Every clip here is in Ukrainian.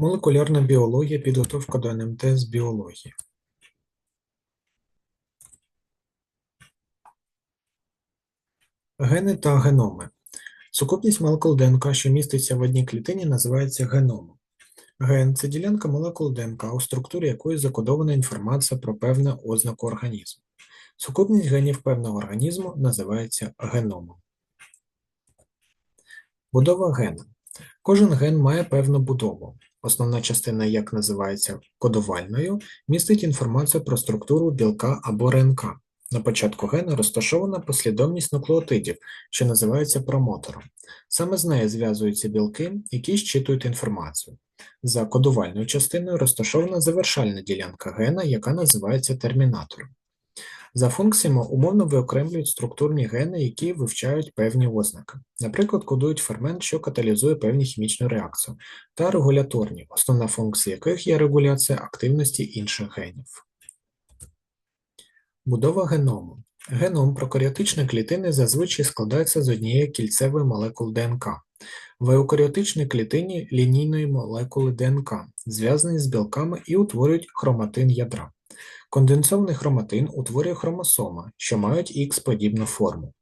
Молекулярна біологія, підготовка до НМТ з біології. Гени та геноми. Сукупність молекул ДНК, що міститься в одній клітині, називається геномом. Ген це ділянка молекул ДНК, у структурі якої закодована інформація про певну ознаку організму. Сукупність генів певного організму називається геномом. Будова гена. Кожен ген має певну будову. Основна частина, як називається кодувальною, містить інформацію про структуру білка або РНК. На початку гена розташована послідовність нуклеотидів, що називається промотором. Саме з нею зв'язуються білки, які щитують інформацію. За кодувальною частиною розташована завершальна ділянка гена, яка називається термінатором. За функціями умовно виокремлюють структурні гени, які вивчають певні ознаки. Наприклад, кодують фермент, що каталізує певні хімічну реакцію, та регуляторні, основна функція яких є регуляція активності інших генів. Будова геному. Геном прокаріотичної клітини зазвичай складається з однієї кільцевої молекул ДНК. В еукаріотичній клітині лінійної молекули ДНК, зв'язані з білками і утворюють хроматин ядра. Конденсований хроматин утворює хромосоми, що мають Х-подібну форму,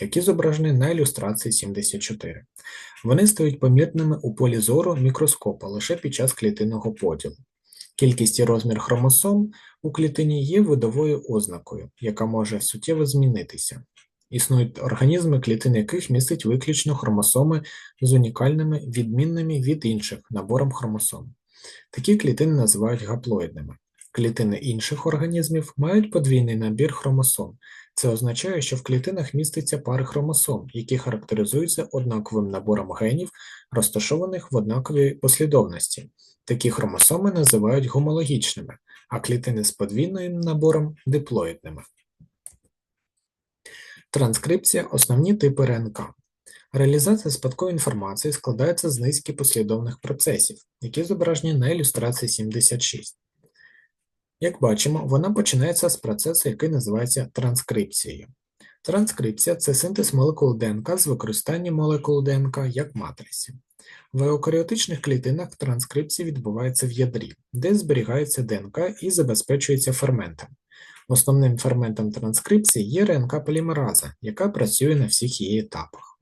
які зображені на ілюстрації 74. Вони стають помітними у полі зору мікроскопа лише під час клітинного поділу. Кількість і розмір хромосом у клітині є видовою ознакою, яка може суттєво змінитися. Існують організми, клітини яких містять виключно хромосоми з унікальними, відмінними від інших набором хромосом. Такі клітини називають гаплоїдними. Клітини інших організмів мають подвійний набір хромосом. Це означає, що в клітинах міститься пари хромосом, які характеризуються однаковим набором генів, розташованих в однаковій послідовності. Такі хромосоми називають гомологічними, а клітини з подвійним набором диплоїдними. Транскрипція основні типи РНК. Реалізація спадкової інформації складається з низки послідовних процесів, які зображені на ілюстрації 76. Як бачимо, вона починається з процесу, який називається транскрипцією. Транскрипція це синтез молекул ДНК з використанням молекул ДНК як матриці. В еукаріотичних клітинах транскрипція відбувається в ядрі, де зберігається ДНК і забезпечується ферментом. Основним ферментом транскрипції є РНК-полімераза, яка працює на всіх її етапах.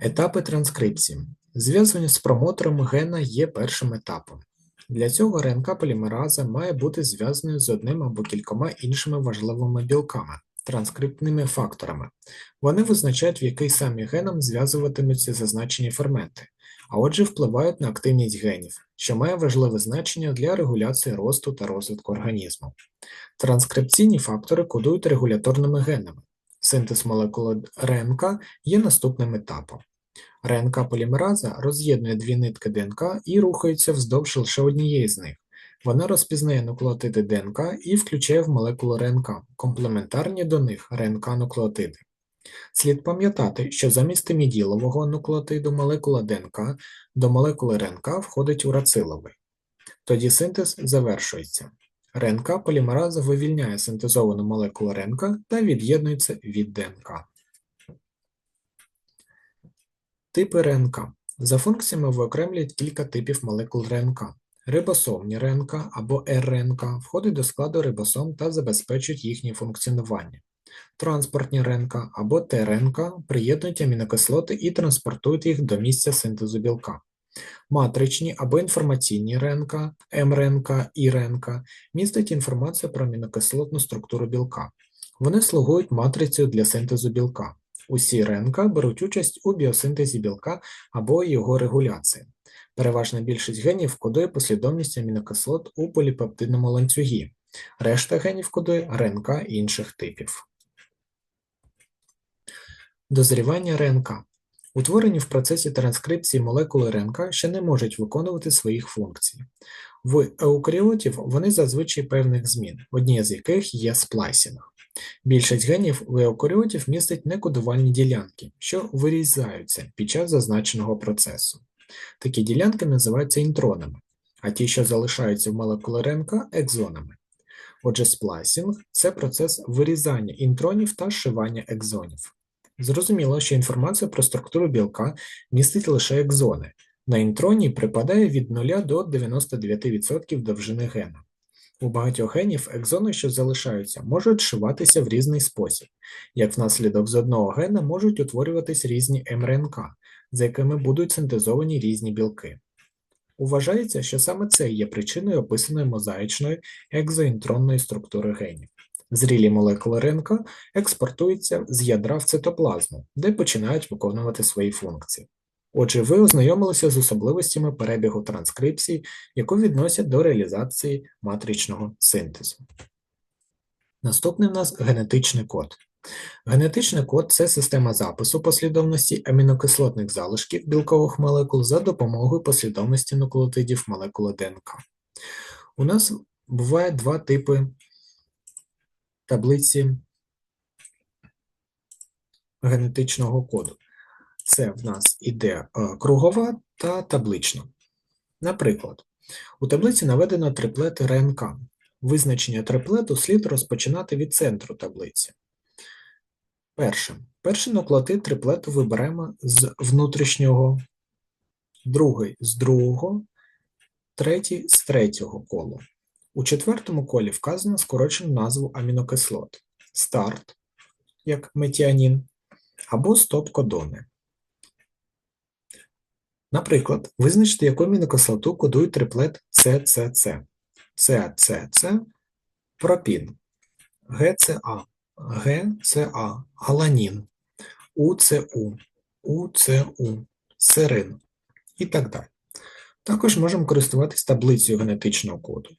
Етапи транскрипції. Зв'язування з промотором гена є першим етапом. Для цього РНК-полімераза має бути зв'язаною з одним або кількома іншими важливими білками транскриптними факторами. Вони визначають, в який самі геном зв'язуватимуться зазначені ферменти, а отже впливають на активність генів, що має важливе значення для регуляції росту та розвитку організму. Транскрипційні фактори кодують регуляторними генами. Синтез молекули РНК є наступним етапом. РНК-полімераза роз'єднує дві нитки ДНК і рухається вздовж лише однієї з них. Вона розпізнає нуклеотиди ДНК і включає в молекулу РНК, комплементарні до них РНК-нуклеотиди. Слід пам'ятати, що замість тиміділового нуклеотиду молекула ДНК до молекули РНК входить урациловий. Тоді синтез завершується. РНК полімераза вивільняє синтезовану молекулу РНК та від'єднується від ДНК. Типи РНК. За функціями виокремлюють кілька типів молекул РНК. Рибосомні РНК або РНК входять до складу рибосом та забезпечують їхнє функціонування. Транспортні РНК або ТРНК приєднують амінокислоти і транспортують їх до місця синтезу білка. Матричні або інформаційні РНК, МРНК і РНК містять інформацію про амінокислотну структуру білка. Вони слугують матрицею для синтезу білка. Усі РНК беруть участь у біосинтезі білка або його регуляції. Переважна більшість генів кодує послідовність амінокислот у поліпептидному ланцюгі, решта генів кодує РНК інших типів. Дозрівання РНК. Утворені в процесі транскрипції молекули РНК ще не можуть виконувати своїх функцій. В еукаріотів вони зазвичай певних змін, однією з яких є сплайсінг. Більшість генів в еукаріотів містить некодувальні ділянки, що вирізаються під час зазначеного процесу. Такі ділянки називаються інтронами, а ті, що залишаються в молекулі РНК екзонами. Отже, сплайсінг це процес вирізання інтронів та зшивання екзонів. Зрозуміло, що інформацію про структуру білка містить лише екзони, На інтроні припадає від 0 до 99% довжини гена. У багатьох генів екзони, що залишаються, можуть зшиватися в різний спосіб, як внаслідок з одного гена можуть утворюватись різні МРНК, за якими будуть синтезовані різні білки. Вважається, що саме це є причиною описаної мозаїчної екзоінтронної структури генів. Зрілі молекули РНК експортуються з ядра в цитоплазму, де починають виконувати свої функції. Отже, ви ознайомилися з особливостями перебігу транскрипції, яку відносять до реалізації матричного синтезу. Наступний в нас генетичний код. Генетичний код це система запису послідовності амінокислотних залишків білкових молекул за допомогою послідовності нуклеотидів молекули ДНК. У нас буває два типи таблиці генетичного коду. Це в нас іде е, кругова та таблична. Наприклад, у таблиці наведено триплет РНК. Визначення триплету слід розпочинати від центру таблиці. Перше. Перший нуклеотид триплету виберемо з внутрішнього, другий з другого, третій з третього колу. У четвертому колі вказано скорочену назву амінокислот старт, як метіанін, або стоп-кодони. Наприклад, визначте, яку амінокислоту кодує триплет ЦЦЦ. ЦЦЦ пропін, ГЦА, ГЦА, галанін, УЦУ, УЦУ, серин і так далі. Також можемо користуватись таблицею генетичного коду.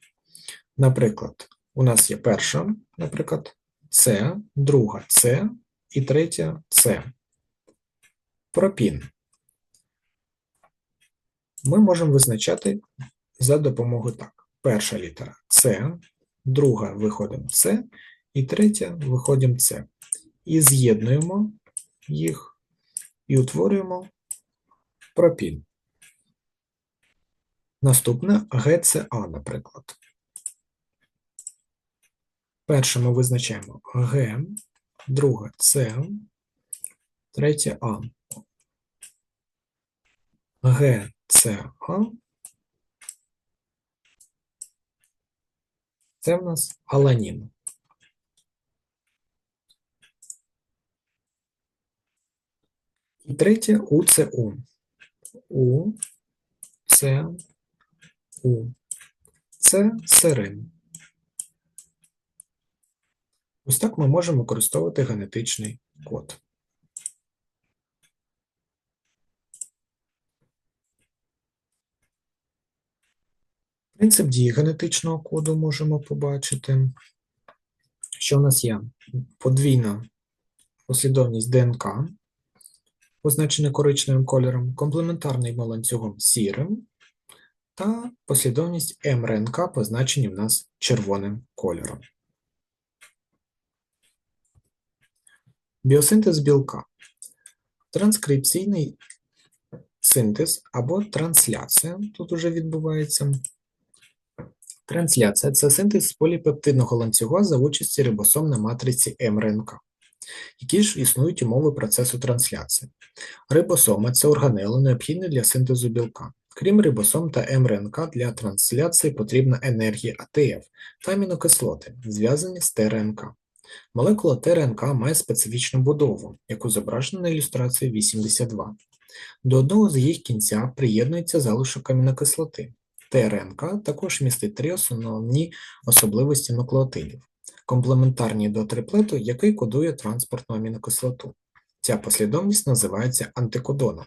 Наприклад, у нас є перша, наприклад, С, друга С і третя С. Пропін. Ми можемо визначати за допомогою так. Перша літера С, друга виходимо С, і третя виходимо С. І з'єднуємо їх і утворюємо пропін. Наступне ГЦА, наприклад. Перше ми визначаємо Г, друге С, третє А. Г, С, А. Це в нас аланін. І третє УЦУ. У, С, У. Це серин. Ось так ми можемо використовувати генетичний код. Принцип дії генетичного коду можемо побачити, що в нас є подвійна послідовність ДНК, позначена коричневим кольором, комплементарний ланцюгом сірим, та послідовність МРНК, позначені в нас червоним кольором. Біосинтез білка. Транскрипційний синтез або трансляція тут уже відбувається. Трансляція це синтез поліпептидного ланцюга за участі рибосом на матриці МРНК. Які ж існують умови процесу трансляції? Рибосоми це органели, необхідні для синтезу білка. Крім рибосом та МРНК, для трансляції потрібна енергія АТФ та амінокислоти, зв'язані з ТРНК. Молекула ТРНК має специфічну будову, яку зображено на ілюстрації 82. До одного з їх кінця приєднується залишок амінокислоти. ТРНК також містить три основні особливості нуклеотидів, комплементарні до триплету, який кодує транспортну амінокислоту. Ця послідовність називається антикодоном.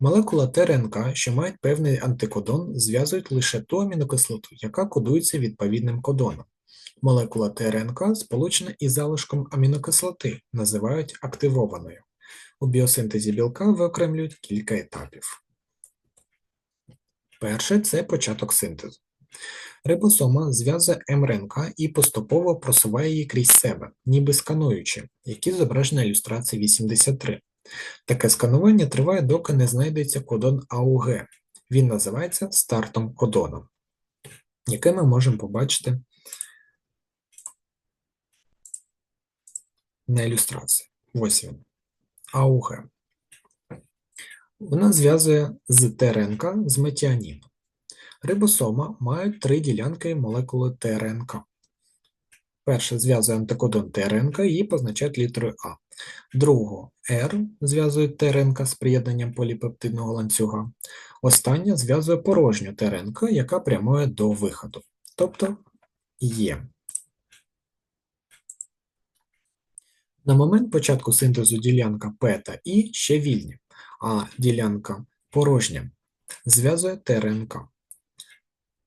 Молекула ТРНК, що мають певний антикодон, зв'язують лише ту амінокислоту, яка кодується відповідним кодоном. Молекула ТРНК сполучена із залишком амінокислоти, називають активованою. У біосинтезі білка виокремлюють кілька етапів. Перше це початок синтезу. Рибосома зв'язує МРНК і поступово просуває її крізь себе, ніби скануючи, які зображені ілюстрації 83. Таке сканування триває, доки не знайдеться кодон АУГ. Він називається стартом кодоном, який ми можемо побачити на ілюстрації. Ось він. АУГ. Вона зв'язує з ТРНК з метіаніном. Рибосома мають три ділянки молекули ТРНК. Перше зв'язує антикодон ТРНК її позначають літерою А. Другу R зв'язує ТРНК з приєднанням поліпептидного ланцюга. Остання зв'язує порожню ТРНК, яка прямує до виходу, тобто Є. На момент початку синтезу ділянка П та І ще вільні, а ділянка порожня зв'язує ТРНК.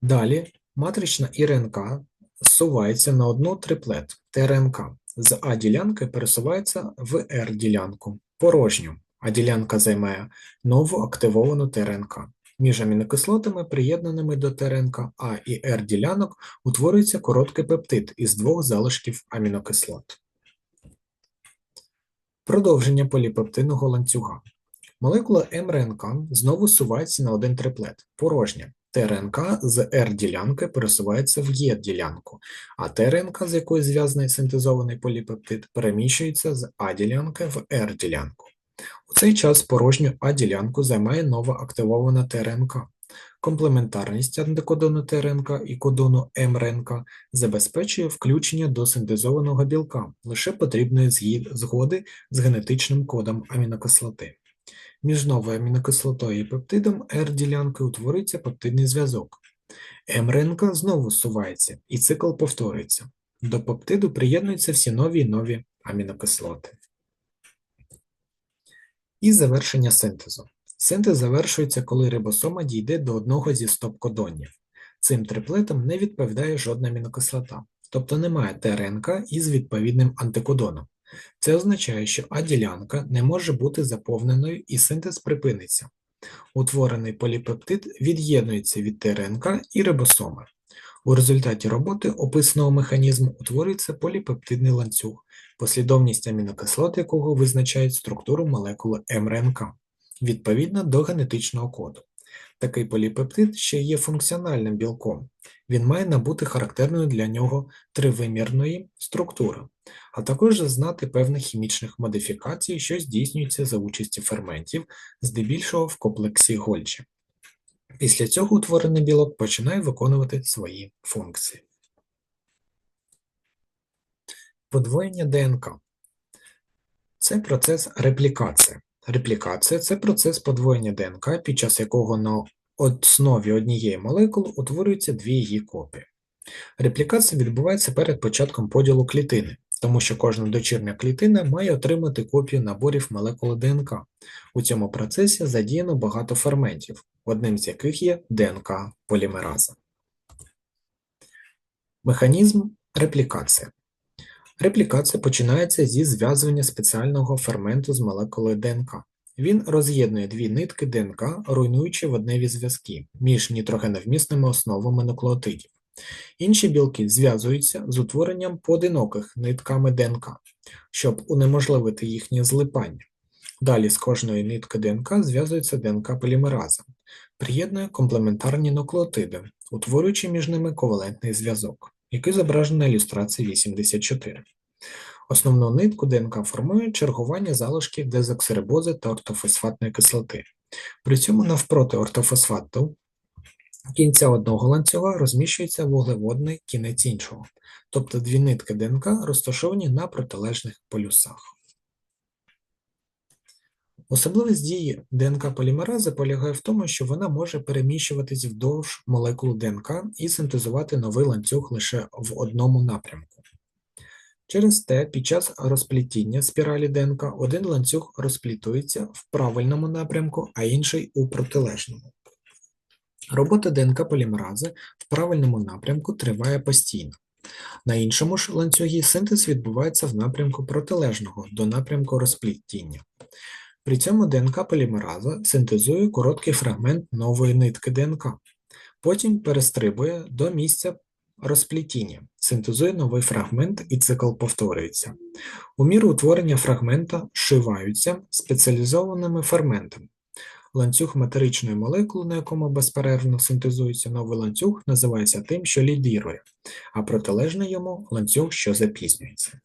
Далі матрична ІРНК зсувається на одну триплет ТРНК. З А ділянки пересувається в Р ділянку порожню, а ділянка займає нову активовану ТРНК. Між амінокислотами, приєднаними до ТРНК А і Р ділянок, утворюється короткий пептид із двох залишків амінокислот. Продовження поліпептидного ланцюга. Молекула МРНК знову сувається на один триплет порожня. ТРНК з Р-ділянки пересувається в Е-ділянку, а ТРНК, з якої зв'язаний синтезований поліпептид, переміщується з А-ділянки в Р-ділянку. У цей час порожню А-ділянку займає нова активована ТРНК. Комплементарність антикодону ТРНК і кодону МРНК забезпечує включення до синтезованого білка лише потрібної згоди з генетичним кодом амінокислоти. Між новою амінокислотою і пептидом R-ділянки утворюється пептидний зв'язок. МРНК знову сувається і цикл повторюється. До пептиду приєднуються всі нові і нові амінокислоти. І завершення синтезу. Синтез завершується, коли рибосома дійде до одного зі стоп-кодонів. Цим триплетам не відповідає жодна амінокислота, тобто немає ТРНК із відповідним антикодоном. Це означає, що А-ділянка не може бути заповненою і синтез припиниться. Утворений поліпептид від'єднується від ТРНК і рибосоми. У результаті роботи описаного механізму утворюється поліпептидний ланцюг, послідовність амінокислот якого визначають структуру молекули МРНК відповідно до генетичного коду. Такий поліпептид ще є функціональним білком, він має набути характерною для нього тривимірної структури, а також зазнати певних хімічних модифікацій, що здійснюються за участі ферментів, здебільшого в комплексі Гольчі. Після цього утворений білок починає виконувати свої функції. Подвоєння ДНК це процес реплікації. Реплікація це процес подвоєння ДНК, під час якого на основі однієї молекули утворюються дві її копії. Реплікація відбувається перед початком поділу клітини, тому що кожна дочірня клітина має отримати копію наборів молекули ДНК. У цьому процесі задіяно багато ферментів, одним з яких є ДНК-полімераза. Механізм реплікації. Реплікація починається зі зв'язування спеціального ферменту з молекулою ДНК. Він роз'єднує дві нитки ДНК, руйнуючи водневі зв'язки між нітрогеновмісними основами нуклеотидів. Інші білки зв'язуються з утворенням поодиноких нитками ДНК, щоб унеможливити їхнє злипання. Далі з кожної нитки ДНК зв'язується ДНК-полімераза, приєднує комплементарні нуклеотиди, утворюючи між ними ковалентний зв'язок, який зображений на ілюстрації 84. Основну нитку ДНК формує чергування залишків дезоксирибози та ортофосфатної кислоти. При цьому навпроти ортофосфату кінця одного ланцюга розміщується вуглеводний кінець іншого, тобто дві нитки ДНК розташовані на протилежних полюсах. Особливість дії ДНК-полімерази полягає в тому, що вона може переміщуватись вдовж молекул ДНК і синтезувати новий ланцюг лише в одному напрямку. Через те під час розплітіння спіралі ДНК один ланцюг розплітується в правильному напрямку, а інший у протилежному. Робота ДНК полімерази в правильному напрямку триває постійно. На іншому ж ланцюгі синтез відбувається в напрямку протилежного до напрямку розплітіння. При цьому ДНК полімераза синтезує короткий фрагмент нової нитки ДНК, потім перестрибує до місця розплітіння, синтезує новий фрагмент і цикл повторюється. У міру утворення фрагмента шиваються спеціалізованими ферментами. Ланцюг материчної молекули, на якому безперервно синтезується новий ланцюг, називається тим, що лідірує, а протилежний йому ланцюг, що запізнюється.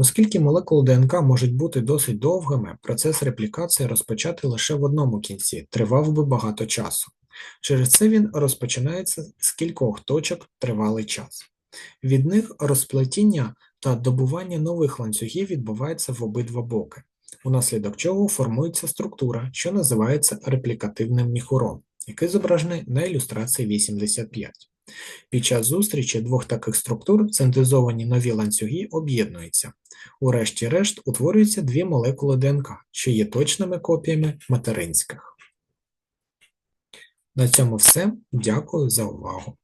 Оскільки молекули ДНК можуть бути досить довгими, процес реплікації розпочати лише в одному кінці тривав би багато часу. Через це він розпочинається з кількох точок тривалий час. Від них розплетіння та добування нових ланцюгів відбувається в обидва боки, унаслідок чого формується структура, що називається реплікативним міхуром, який зображений на ілюстрації 85. Під час зустрічі двох таких структур синтезовані нові ланцюги об'єднуються. Урешті-решт утворюються дві молекули ДНК, що є точними копіями материнських. На цьому все. Дякую за увагу.